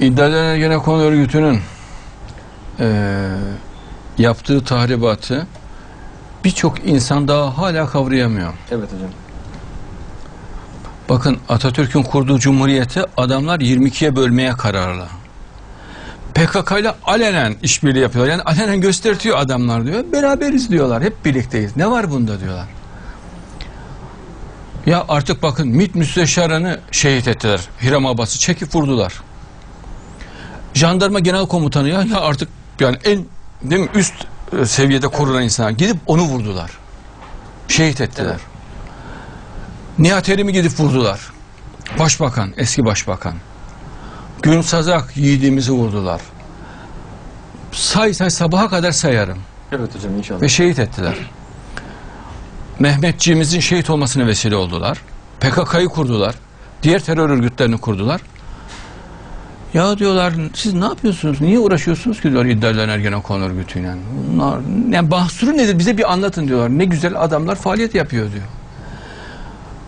İddialar Ergenekon örgütünün eee, yaptığı tahribatı birçok insan daha hala kavrayamıyor. Evet hocam. Bakın Atatürk'ün kurduğu cumhuriyeti adamlar 22'ye bölmeye kararlı. PKK ile alenen işbirliği yapıyorlar. Yani alenen göstertiyor adamlar diyor. Beraberiz diyorlar. Hep birlikteyiz. Ne var bunda diyorlar. Ya artık bakın MİT müsteşarını şehit ettiler. Hiram Abbas'ı çekip vurdular. Jandarma genel komutanı ya, ya artık yani en değil mi, üst e, seviyede korunan insan gidip onu vurdular. Şehit ettiler. Evet. Nihat Erim'i gidip vurdular. Başbakan, eski başbakan. Gün Sazak yiğidimizi vurdular. Say say sabaha kadar sayarım. Evet hocam inşallah. Ve şehit ettiler. Mehmetçiğimizin şehit olmasına vesile oldular. PKK'yı kurdular. Diğer terör örgütlerini kurdular. Ya diyorlar siz ne yapıyorsunuz? Niye uğraşıyorsunuz ki diyor İddialar Ergenekon örgütüyle. Bunlar, yani mahsuru nedir? Bize bir anlatın diyorlar. Ne güzel adamlar faaliyet yapıyor diyor.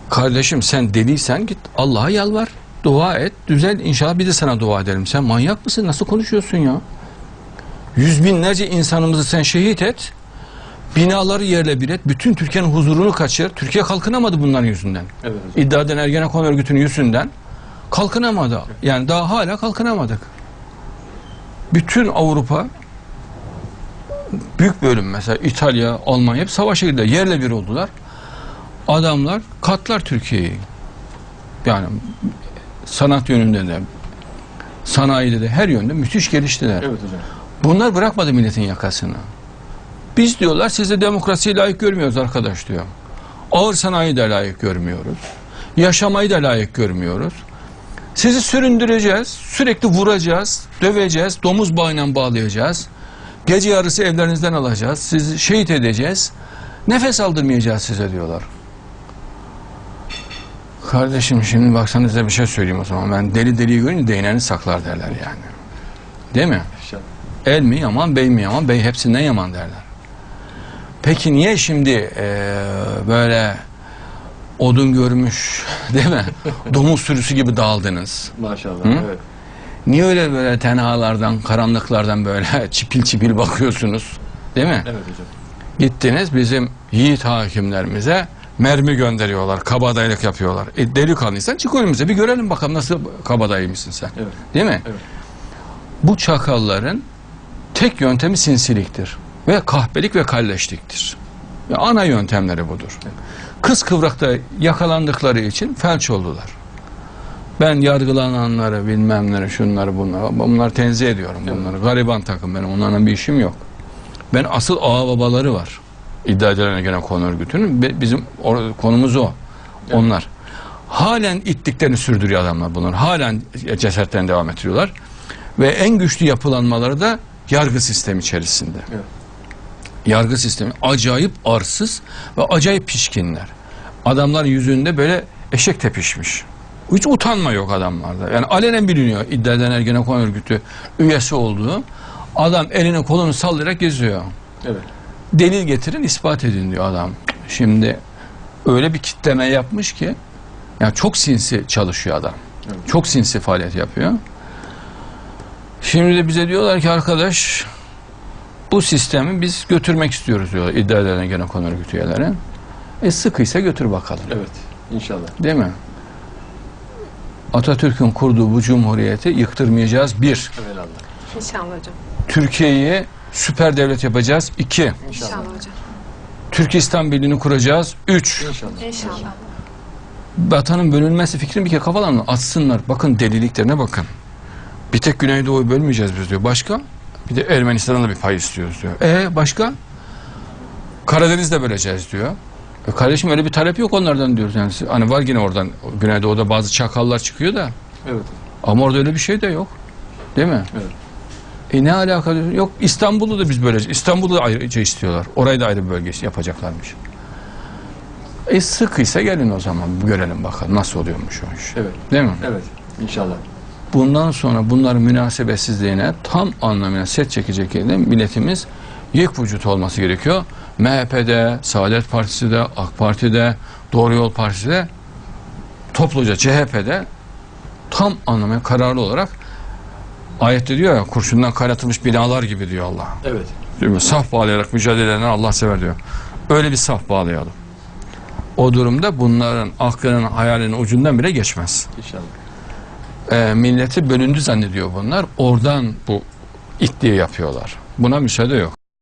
Kardeşim sen deliysen git Allah'a yalvar. Dua et. Düzel inşallah bir de sana dua edelim. Sen manyak mısın? Nasıl konuşuyorsun ya? Yüz binlerce insanımızı sen şehit et. Binaları yerle bir et. Bütün Türkiye'nin huzurunu kaçır. Türkiye kalkınamadı bunların yüzünden. Evet hocam. İddia eden Ergenekon örgütünün yüzünden kalkınamadı. Yani daha hala kalkınamadık. Bütün Avrupa büyük bölüm mesela İtalya, Almanya hep savaşa girdiler. Yerle bir oldular. Adamlar katlar Türkiye'yi. Yani sanat yönünde de sanayide de her yönde müthiş geliştiler. Evet hocam. Bunlar bırakmadı milletin yakasını. Biz diyorlar size demokrasiyi layık görmüyoruz arkadaş diyor. Ağır sanayi de layık görmüyoruz. Yaşamayı da layık görmüyoruz. Sizi süründüreceğiz, sürekli vuracağız, döveceğiz, domuz bağıyla bağlayacağız. Gece yarısı evlerinizden alacağız, sizi şehit edeceğiz. Nefes aldırmayacağız size diyorlar. Kardeşim şimdi baksanız size bir şey söyleyeyim o zaman. Ben deli deliyi görünce değneğini saklar derler yani. Değil mi? El mi yaman, bey mi yaman, bey hepsinden yaman derler. Peki niye şimdi eee, böyle odun görmüş, değil mi? Domuz sürüsü gibi dağıldınız? Maşallah. Hı? Evet. Niye öyle böyle tenhalardan, karanlıklardan böyle çipil çipil bakıyorsunuz? Değil mi? Evet hocam. Gittiniz bizim yiğit hakimlerimize mermi gönderiyorlar, kabadayılık yapıyorlar. E, delikanlıysan çık önümüze bir görelim bakalım nasıl kabadayı mısın sen? Evet. Değil mi? Evet. Bu çakalların tek yöntemi sinsiliktir. Ve kahpelik ve kalleşliktir. Ana yöntemleri budur. Kız kıvrakta yakalandıkları için felç oldular. Ben yargılananları, bilmemleri, şunları bunları, bunları tenzih ediyorum bunları. Gariban takım benim, onlarla bir işim yok. Ben asıl ağa babaları var. İddia edilen gene konu örgütünün. Bizim konumuz o. Onlar. Halen ittiklerini sürdürüyor adamlar bunlar. Halen cesaretten devam ettiriyorlar. Ve en güçlü yapılanmaları da yargı sistemi içerisinde. Evet. Yargı sistemi acayip arsız ve acayip pişkinler. Adamların yüzünde böyle eşek tepişmiş. Hiç utanma yok adamlarda. Yani alenen biliniyor iddia eden Ergenekon örgütü üyesi olduğu. Adam elini kolunu sallayarak geziyor. Evet. Delil getirin ispat edin diyor adam. Şimdi öyle bir kitleme yapmış ki yani çok sinsi çalışıyor adam. Evet. Çok sinsi faaliyet yapıyor. Şimdi de bize diyorlar ki arkadaş bu sistemi biz götürmek istiyoruz diyorlar iddia eden gene konu örgütü üyeleri. E sıkıysa götür bakalım. Evet. İnşallah. Değil mi? Atatürk'ün kurduğu bu cumhuriyeti yıktırmayacağız. Bir, Evelallah. İnşallah hocam. Türkiye'yi süper devlet yapacağız. İki, İnşallah. İnşallah hocam. Türkistan Birliği'ni kuracağız. Üç, İnşallah. İnşallah. vatanın bölünmesi fikrini bir kere kafalarına atsınlar. Bakın deliliklerine bakın. Bir tek Güneydoğu'yu bölmeyeceğiz biz diyor. Başka? Bir de Ermenistan'dan da bir pay istiyoruz diyor. E başka? Karadeniz'de böleceğiz diyor. E kardeşim öyle bir talep yok onlardan diyoruz. Yani hani var yine oradan Güneydoğu'da bazı çakallar çıkıyor da Evet. ama orada öyle bir şey de yok. Değil mi? Evet. E ne alaka? diyor. Yok İstanbul'u da biz böleceğiz. İstanbul'u da ayrıca istiyorlar. Orayı da ayrı bir bölge yapacaklarmış. E sıkıysa gelin o zaman görelim bakalım nasıl oluyormuş o iş. Evet. Değil mi? Evet. İnşallah bundan sonra bunların münasebetsizliğine tam anlamıyla set çekecek yerde milletimiz yek vücut olması gerekiyor. MHP'de, Saadet Partisi'de, AK Parti'de, Doğru Yol Partisi'de, topluca CHP'de tam anlamıyla kararlı olarak ayette diyor ya kurşundan kaynatılmış binalar gibi diyor Allah. Evet. Değil mi? Saf bağlayarak mücadele Allah sever diyor. Öyle bir saf bağlayalım. O durumda bunların aklının hayalinin ucundan bile geçmez. İnşallah e, milleti bölündü zannediyor bunlar. Oradan bu itliği yapıyorlar. Buna müsaade yok.